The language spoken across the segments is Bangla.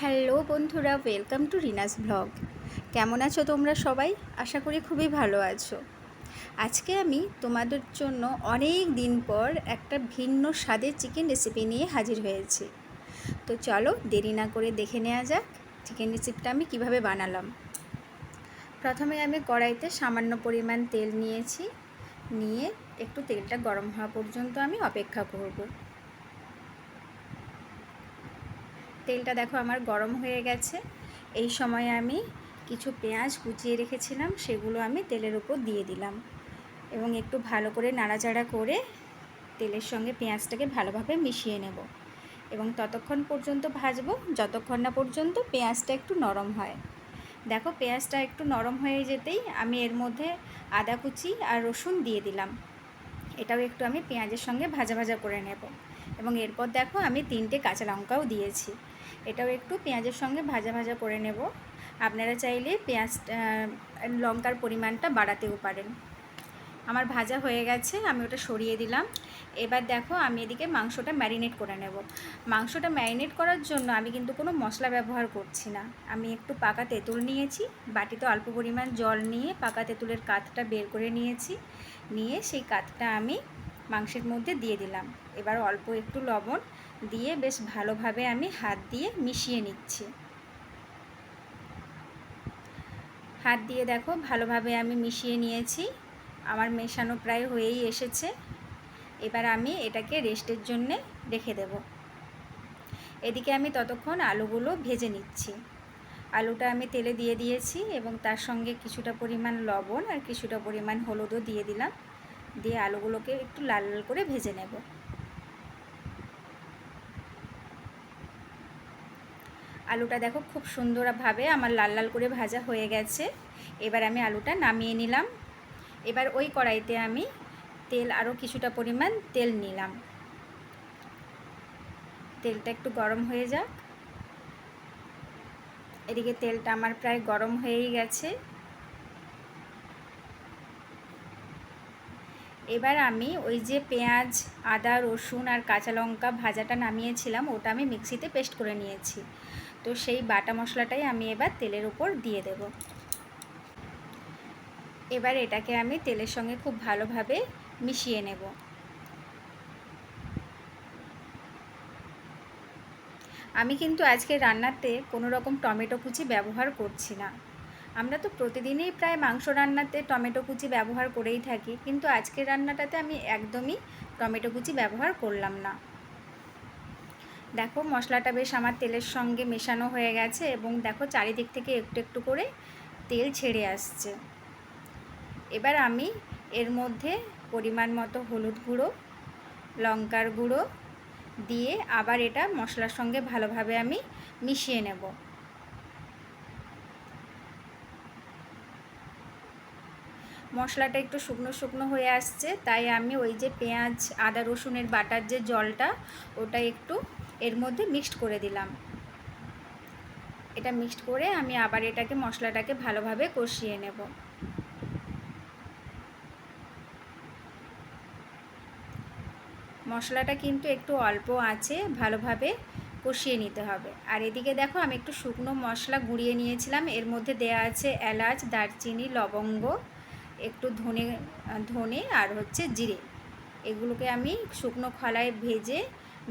হ্যালো বন্ধুরা ওয়েলকাম টু রিনাস ব্লগ কেমন আছো তোমরা সবাই? আশা করি খুবই ভালো আছো। আজকে আমি তোমাদের জন্য অনেক দিন পর একটা ভিন্ন স্বাদের চিকেন রেসিপি নিয়ে হাজির হয়েছি। তো চলো দেরি না করে দেখে নেওয়া যাক চিকেন রেসিপিটা আমি কীভাবে বানালাম। প্রথমে আমি কড়াইতে সামান্য পরিমাণ তেল নিয়েছি। নিয়ে একটু তেলটা গরম হওয়া পর্যন্ত আমি অপেক্ষা করব। তেলটা দেখো আমার গরম হয়ে গেছে। এই সময় আমি কিছু পেঁয়াজ কুচিয়ে রেখেছিলাম, সেগুলো আমি তেলের উপর দিয়ে দিলাম। এবং একটু ভালো করে নাড়াচাড়া করে তেলের সঙ্গে পেঁয়াজটাকে ভালোভাবে মিশিয়ে নেব। এবং ততক্ষণ পর্যন্ত ভাজবো, যতক্ষণ না পর্যন্ত পেঁয়াজটা একটু নরম হয়। দেখো পেঁয়াজটা একটু নরম হয়ে যেতেই আমি এর মধ্যে আদা কুচি আর রসুন দিয়ে দিলাম। এটাও একটু আমি পেঁয়াজের সঙ্গে ভাজা ভাজা করে নেব। এবং এরপর দেখো আমি তিনটে কাঁচা লঙ্কাও দিয়েছি। এটাও একটু পেঁয়াজের সঙ্গে ভাজা ভাজা করে নেব। আপনারা চাইলে পেঁয়াজ লঙ্কার পরিমাণটা বাড়াতেও পারেন। আমার ভাজা হয়ে গেছে, আমি ওটা সরিয়ে দিলাম। এবার দেখো, আমি এদিকে মাংসটা ম্যারিনেট করে নেব। মাংসটা ম্যারিনেট করার জন্য আমি কিন্তু কোনো মশলা ব্যবহার করছি না। আমি একটু পাকা তেঁতুল নিয়েছি, বাটিতে অল্প পরিমাণ জল নিয়ে পাকা তেঁতুলের কাঠটা বের করে নিয়েছি। নিয়ে সেই কাতটা আমি মাংসের মধ্যে দিয়ে দিলাম। এবার অল্প একটু লবণ দিয়ে বেশ ভালোভাবে আমি হাত দিয়ে মিশিয়ে নিচ্ছি। হাত দিয়ে দেখো ভালোভাবে আমি মিশিয়ে নিয়েছি। আমার মেশানো প্রায় হয়েই এসেছে। এবার আমি এটাকে রেস্টের জন্যে রেখে দেব। এদিকে আমি ততক্ষণ আলুগুলো ভেজে নিচ্ছি। আলুটা আমি তেলে দিয়ে দিয়েছি এবং তার সঙ্গে কিছুটা পরিমাণ লবণ আর কিছুটা পরিমাণ হলুদও দিয়ে দিলাম। দিয়ে আলুগুলোকে একটু লাল লাল করে ভেজে নেব। আলুটা দেখো খুব সুন্দরভাবে আমার লাল লাল করে ভাজা হয়ে গেছে। এবার আমি আলুটা নামিয়ে নিলাম। এবার ওই কড়াইতে আমি তেল আরও কিছুটা পরিমাণ তেল নিলাম। তেলটা একটু গরম হয়ে যাক। এদিকে তেলটা আমার প্রায় গরম হয়েই গেছে। এবার আমি ওই যে পেঁয়াজ, আদা, রসুন আর কাঁচা লঙ্কা ভাজাটা নামিয়েছিলাম, ওটা আমি মিক্সিতে পেস্ট করে নিয়েছি। তো সেই বাটা মশলাটাই আমি এবার তেলের উপর দিয়ে দেব। এবার এটাকে আমি তেলের সঙ্গে খুব ভালোভাবে মিশিয়ে নেব। আমি কিন্তু আজকে রান্নাতে কোনো রকম টমেটো কুচি ব্যবহার করছি না। আমরা তো প্রতিদিনই প্রায় মাংস রান্নাতে টমেটো কুচি ব্যবহার করেই থাকি, কিন্তু আজকের রান্নাটাতে আমি একদমই টমেটো কুচি ব্যবহার করলাম না। দেখো মশলাটা বেশ আমার তেলের সঙ্গে মেশানো হয়ে গেছে এবং দেখো চারিদিক থেকে একটু একটু করে তেল ছেড়ে আসছে। এবার আমি এর মধ্যে পরিমাণ মতো হলুদ গুঁড়ো, লঙ্কার গুঁড়ো দিয়ে আবার এটা মশলার সঙ্গে ভালোভাবে আমি মিশিয়ে নেব। মশলাটা একটু শুকনো শুকনো হয়ে আসছে, তাই আমি ওই যে পেঁয়াজ, আদা রসুনের বাটার যে জলটা ওটা একটু এর মধ্যে মিক্সড করে দিলাম। এটা মিক্সড করে আমি আবার এটাকে, মশলাটাকে ভালোভাবে কষিয়ে নেব। মশলাটা কিন্তু একটু অল্প আছে, ভালোভাবে কষিয়ে নিতে হবে। আর এদিকে দেখো আমি একটু শুকনো মশলা গুঁড়িয়ে নিয়েছিলাম। এর মধ্যে দেয়া আছে এলাচ, দারচিনি, লবঙ্গ, একটু ধনে ধনে আর হচ্ছে জিরে। এগুলোকে আমি শুকনো খলায় ভেজে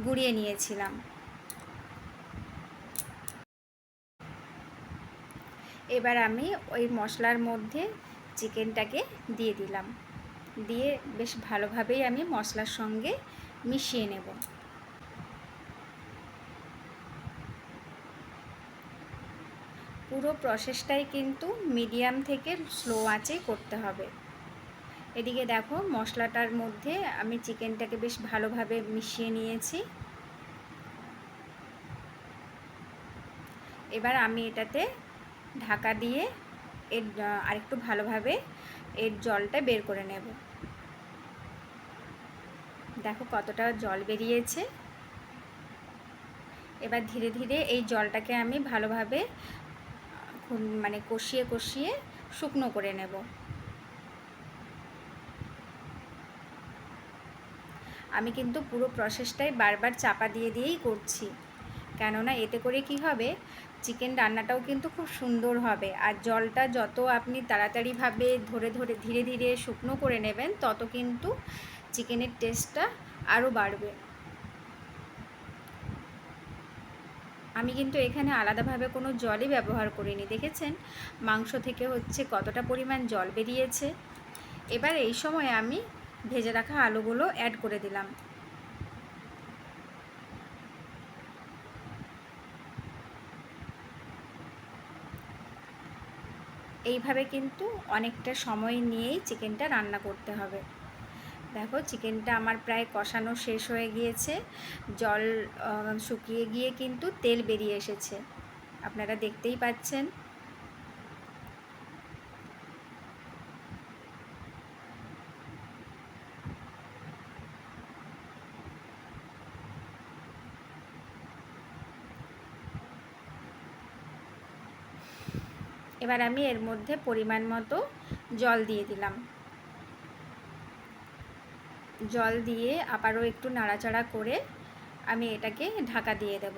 গুঁড়িয়ে নিয়েছিলাম। এবার আমি ওই মশলার মধ্যে চিকেনটাকে দিয়ে দিলাম। দিয়ে বেশ ভালোভাবেই আমি মশলার সঙ্গে মিশিয়ে নেব। পুরো প্রসেসটাই কিন্তু মিডিয়াম থেকে স্লো আঁচে করতে হবে। এদিকে দেখো, মশলাটার মধ্যে আমি চিকেনটাকে বেশ ভালোভাবে মিশিয়ে নিয়েছি। এবার আমি এটাতে ঢাকা দিয়ে এর আরেকটু ভালোভাবে এর জলটা বের করে নেব। দেখো কতটা জল বেরিয়েছে। এবার ধীরে ধীরে এই জলটাকে আমি ভালোভাবে মানে কষিয়ে কষিয়ে শুকনো করে নেব। আমি কিন্তু পুরো প্রসেসটাই বারবার চাপা দিয়ে দিয়েই করছি। কেননা এতে করে কি হবে? চিকেন রান্নাটাও কিন্তু খুব সুন্দর হবে। আর জলটা যত আপনি তাড়াতাড়িভাবে ধরে ধরে ধীরে ধীরে শুকনো করে নেবেন, তত কিন্তু চিকেনের টেস্টটা আরও বাড়বে। আমি কিন্তু এখানে আলাদাভাবে কোনো জলই ব্যবহার করিনি, দেখেছেন? মাংস থেকে হচ্ছে কতটা পরিমাণ জল বেরিয়েছে। এবার এই সময় আমি ভেজে রাখা আলুগুলো অ্যাড করে দিলাম। এইভাবে কিন্তু অনেকটা সময় নিয়েই চিকেনটা রান্না করতে হবে। দেখো চিকেনটা আমার প্রায় কষানো শেষ হয়ে গিয়েছে। জল শুকিয়ে গিয়ে কিন্তু তেল বেরিয়ে এসেছে। আপনারা দেখতেই পাচ্ছেন। এবার আমি এর মধ্যে পরিমাণ মতো জল দিয়ে দিলাম। জল দিয়ে আবারও একটু নাড়াচাড়া করে আমি এটাকে ঢাকা দিয়ে দেব।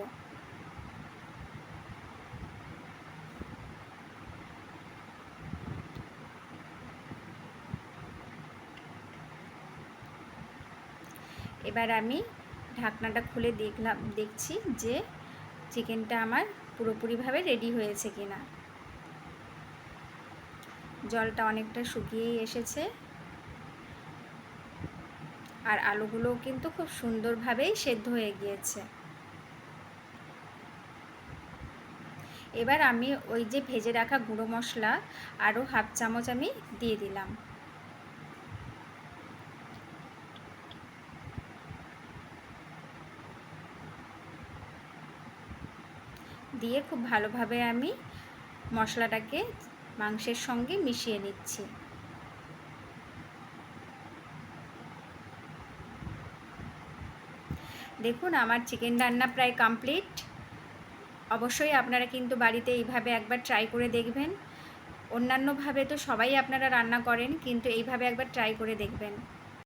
এবার আমি ঢাকনাটা খুলে দেখলাম, দেখছি যে চিকেনটা আমার পুরোপুরিভাবে রেডি হয়েছে কিনা। জলটা অনেকটা শুকিয়েই এসেছে। আর আলুগুলোও কিন্তু খুব সুন্দরভাবেই সেদ্ধ হয়ে গিয়েছে। এবার আমি ওই যে ভেজে রাখা গুঁড়ো মশলা আরও হাফ চামচ আমি দিয়ে দিলাম। দিয়ে খুব ভালোভাবে আমি মশলাটাকে মাংসের সঙ্গে মিশিয়ে নিচ্ছি। দেখুন, আমার চিকেন রান্না প্রায় কমপ্লিট। অবশ্যই আপনারা কিন্তু বাড়িতে এইভাবে একবার ট্রাই করে দেখবেন। অন্যান্যভাবে তো সবাই আপনারা রান্না করেন, কিন্তু এইভাবে একবার ট্রাই করে দেখবেন।